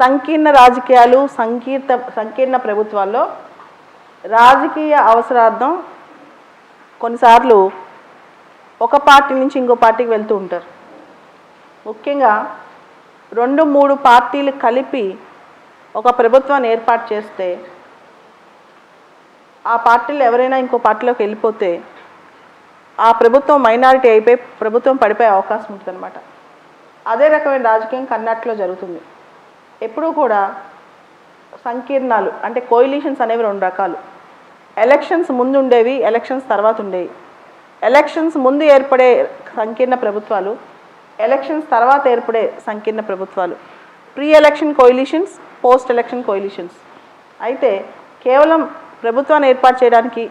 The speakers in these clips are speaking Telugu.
సంకీర్ణ రాజకీయాలు సంకీర్త సంకీర్ణ ప్రభుత్వాల్లో రాజకీయ అవసరార్థం కొన్నిసార్లు ఒక పార్టీ నుంచి ఇంకో పార్టీకి వెళ్తూ ఉంటారు. ముఖ్యంగా రెండు మూడు పార్టీలు కలిపి ఒక ప్రభుత్వాన్ని ఏర్పాటు చేస్తే ఆ పార్టీలో ఎవరైనా ఇంకో పార్టీలోకి వెళ్ళిపోతే ఆ ప్రభుత్వం మైనారిటీ అయిపోయి ప్రభుత్వం పడిపోయే అవకాశం ఉంటుందన్నమాట. అదే రకమైన రాజకీయం కర్ణాటకలో జరుగుతుంది. ఎప్పుడూ కూడా సంకీర్ణాలు అంటే కోయిలీషన్స్ అనేవి రెండు రకాలు. ఎలక్షన్స్ ముందు ఉండేవి ఎలక్షన్స్ తర్వాత ఉండేవి ఎలక్షన్స్ ముందు ఏర్పడే సంకీర్ణ ప్రభుత్వాలు ఎలక్షన్స్ తర్వాత ఏర్పడే సంకీర్ణ ప్రభుత్వాలు. Pre election coalitions post election coalitions అయితే కేవలం ప్రభుత్వాన్ని ఏర్పాటు చేయడానికి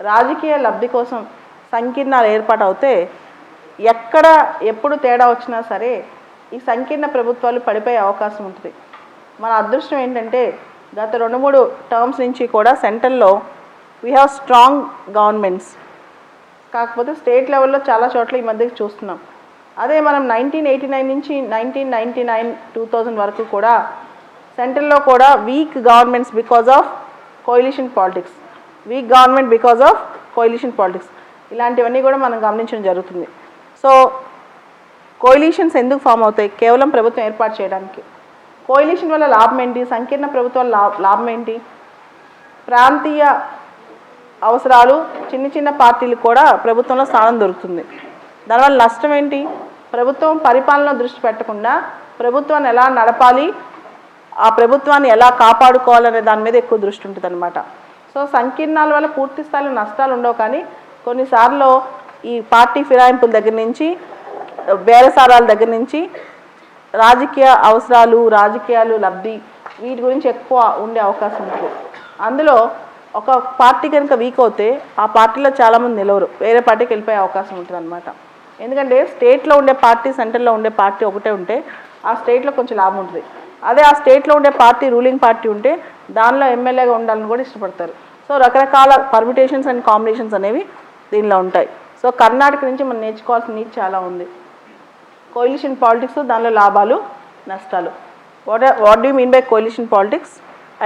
రాజకీయ లబ్ధి కోసం సంకీర్ణాలు ఏర్పాటు అవుతే ఎక్కడ ఎప్పుడు తేడా వచ్చినా సరే ఈ సంకీర్ణ ప్రభుత్వాలు పడిపోయే అవకాశం ఉంటుంది. మన అదృష్టం ఏంటంటే గత రెండు మూడు టర్మ్స్ నుంచి కూడా సెంట్రల్లో వీ హ్యావ్ స్ట్రాంగ్ గవర్నమెంట్స్ కాకపోతే స్టేట్ లెవెల్లో చాలా చోట్ల ఈ మధ్య చూస్తున్నాం. అదే మనం నైన్టీన్ ఎయిటీ నైన్ నుంచి nineteen ninety nine two thousand వరకు కూడా సెంట్రల్లో కూడా weak governments because of coalition politics weak government because of coalition politics ఇలాంటివన్నీ కూడా మనం గమనించడం జరుగుతుంది. సో కోయిలీషన్స్ ఎందుకు ఫామ్ అవుతాయి? కేవలం ప్రభుత్వం ఏర్పాటు చేయడానికి. కోయిలీషన్ వల్ల లాభం ఏంటి? సంకీర్ణ ప్రభుత్వాల లా లాభం ఏంటి? ప్రాంతీయ అవసరాలు చిన్న చిన్న పార్టీలు కూడా ప్రభుత్వంలో స్థానం దొరుకుతుంది. దానివల్ల నష్టం ఏంటి? ప్రభుత్వం పరిపాలన దృష్టి పెట్టకుండా ప్రభుత్వాన్ని ఎలా నడపాలి? ఆ ప్రభుత్వాన్ని ఎలా కాపాడుకోవాలనే దాని మీద ఎక్కువ దృష్టి ఉంటుంది అనమాట సో సంకీర్ణాల వల్ల పూర్తి స్థాయిలో నష్టాలు ఉండవు కానీ కొన్నిసార్లు ఈ పార్టీ ఫిరాయింపుల దగ్గర నుంచి బేరసారాల దగ్గర నుంచి రాజకీయ అవసరాలు రాజకీయాలు లబ్ధి వీటి గురించి ఎక్కువ ఉండే అవకాశం ఉంటుంది అందులో ఒక పార్టీ కనుక వీక్ అవుతే ఆ పార్టీలో చాలామంది నిలవరు. వేరే పార్టీకి వెళ్ళిపోయే అవకాశం ఉంటుంది అనమాట ఎందుకంటే స్టేట్లో ఉండే పార్టీ సెంటర్లో ఉండే పార్టీ ఒకటే ఉంటే ఆ స్టేట్లో కొంచెం లాభం ఉంటుంది. అదే ఆ స్టేట్లో ఉండే పార్టీ రూలింగ్ పార్టీ ఉంటే దానిలో ఎమ్మెల్యేగా ఉండాలని కూడా ఇష్టపడతారు. సో రకరకాల పర్మిటేషన్స్ అండ్ కాంబినేషన్స్ అనేవి దీనిలో ఉంటాయి. సో కర్ణాటక నుంచి మనం నేర్చుకోవాల్సిన నీతి చాలా ఉంది. కోయిలిషన్ పాలిటిక్స్ దానిలో లాభాలు నష్టాలు. What what do mean by coalition politics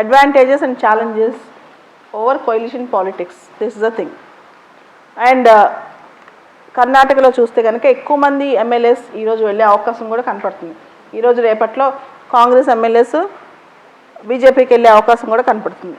advantages and challenges over coalition politics this is the thing and కర్ణాటకలో చూస్తే కనుక ఎక్కువ మంది ఎమ్మెల్యేస్ ఈరోజు వెళ్ళే అవకాశం కూడా కనపడుతుంది. ఈరోజు రేపట్లో కాంగ్రెస్ ఎమ్మెల్యేస్ బీజేపీకి వెళ్ళే అవకాశం కూడా కనపడుతుంది.